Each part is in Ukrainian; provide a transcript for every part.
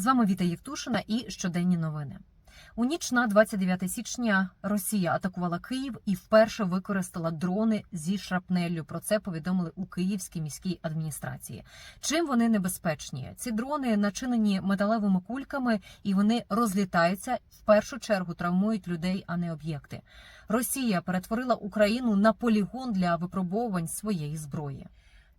З вами Віта Євтушина і щоденні новини. У ніч на 29 січня Росія атакувала Київ і вперше використала дрони зі шрапнеллю. Про це повідомили у Київській міській адміністрації. Чим вони небезпечні? Ці дрони начинені металевими кульками і вони розлітаються в першу чергу травмують людей, а не об'єкти. Росія перетворила Україну на полігон для випробовувань своєї зброї.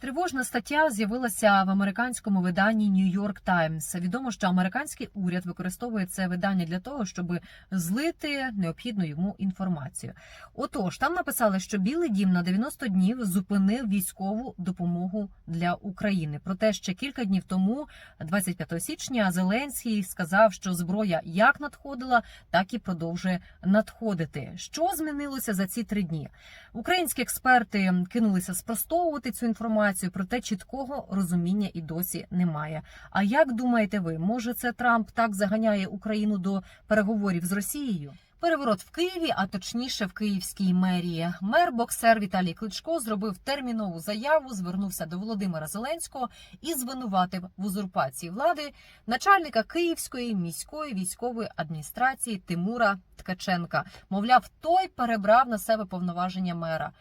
Тривожна стаття з'явилася в американському виданні New York Times. Відомо, що американський уряд використовує це видання для того, щоб злити необхідну йому інформацію. Отож, там написали, що Білий Дім на 90 днів зупинив військову допомогу для України. Проте ще кілька днів тому, 25 січня, Зеленський сказав, що зброя як надходила, так і продовжує надходити. Що змінилося за ці три дні? Українські експерти кинулися спростовувати цю інформацію, проте чіткого розуміння і досі немає. А як думаєте ви, може це Трамп так заганяє Україну до переговорів з Росією? Переворот в Києві, а точніше в Київській мерії. Мер боксер Віталій Кличко зробив термінову заяву, звернувся до Володимира Зеленського і звинуватив в узурпації влади начальника Київської міської військової адміністрації Тимура Ткаченка. Мовляв, той перебрав на себе повноваження мера.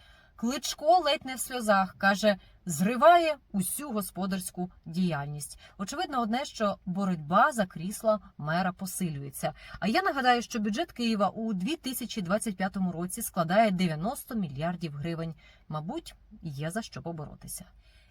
Кличко ледь не в сльозах каже, зриває усю господарську діяльність. Очевидно, одне, що боротьба за крісло мера посилюється. А я нагадаю, що бюджет Києва у 2025 році складає 90 мільярдів гривень. Мабуть, є за що поборотися.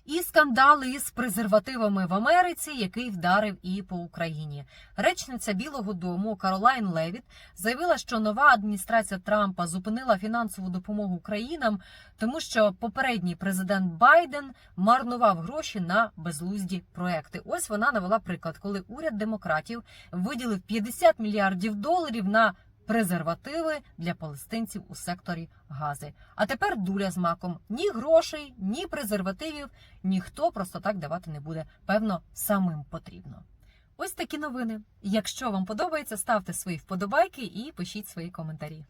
І скандали із презервативами в Америці, який вдарив і по Україні. Речниця Білого Дому Каролайн Левіт заявила, що нова адміністрація Трампа зупинила фінансову допомогу країнам, тому що попередній президент Байден марнував гроші на безлузді проекти. Ось вона навела приклад, коли уряд демократів виділив 50 мільярдів доларів на презервативи для палестинців у секторі Гази. А тепер дуля з маком. Ні грошей, ні презервативів ніхто просто так давати не буде. Певно, самим потрібно. Ось такі новини. Якщо вам подобається, ставте свої вподобайки і пишіть свої коментарі.